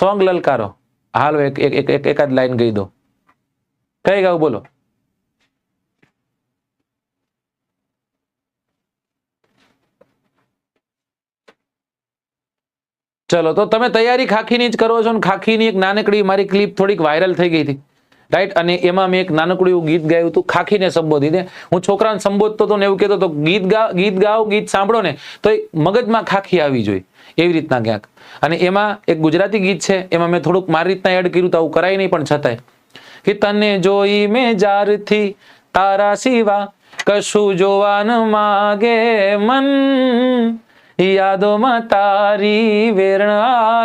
Song લલકારો. હાલો એક એક એક એક એકાદ લાઈન ગઈ દો. કઈ ગાવ બોલો? ચલો, તો તમે તૈયારી ખાખીની જ કરો છો ખાખીની એક નાનકડી મારી ક્લિપ થોડીક વાયરલ થઈ ગઈ હતી. રાઈટ અને એમાં મેં એક નાનકડું એવું ગીત ગાયું હતું, ખાખીને સંબોધીને. હું છોકરાને સંબોધતો હતો ને એવું કહેતો હતો, ગીત ગા, ગીત ગાઓ, ગીત સાંભળો ને, તો એ મગજમાં ખાખી આવી જોઈએ એવી રીતના ક્યાંક. અને એમાં એક ગુજરાતી ગીત છે, એમાં મેં થોડુંક મારી રીતના એડ કર્યું તો આવું કરાય નહીં, પણ છતાંય. કે તને જોઈ મેં જારથી, તારા સિવા કશું જોવાન માગે મન. યાદોમાં તારી વેરણ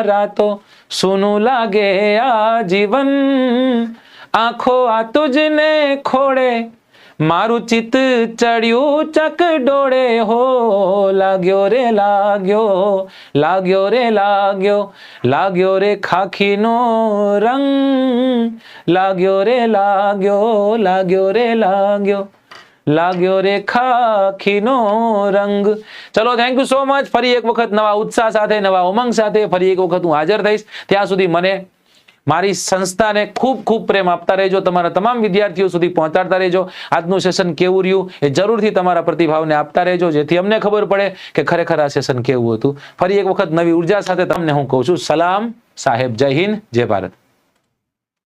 રાતો સુનું લાગે આ જીવન. આંખો આ તુજને ખોડે મારું ચિત્ત ચડ્યું ચક ડોળે. હો, લાગ્યો રે, લાગ્યો લાગ્યો રે, લાગ્યો લાગ્યો રે ખાખીનો રંગ. લાગ્યો રે, લાગ્યો લાગ્યો રે, લાગ્યો લાગ્યો રે ખાખીનો રંગ. ચલો થેન્ક યુ સો મચ ફરી એક વખત નવા ઉત્સાહ સાથે, નવા ઉમંગ સાથે ફરી એક વખત હું હાજર થઈશ. ત્યાં સુધી મને મારી સંસ્થાને ખૂબ ખૂબ પ્રેમ આપતા રહેજો, તમારા તમામ વિદ્યાર્થીઓ સુધી પહોંચાડતા રહેજો. આજનું સેશન કેવું રહ્યું એ જરૂરથી તમારા પ્રતિભાવને આપતા રહેજો, જેથી અમને ખબર પડે કે ખરેખર આ સેશન કેવું હતું. ફરી એક વખત નવી ઊર્જા સાથે તમને હું કહું છું, સલામ, સાહેબ, જય હિન્દ, જય ભારત.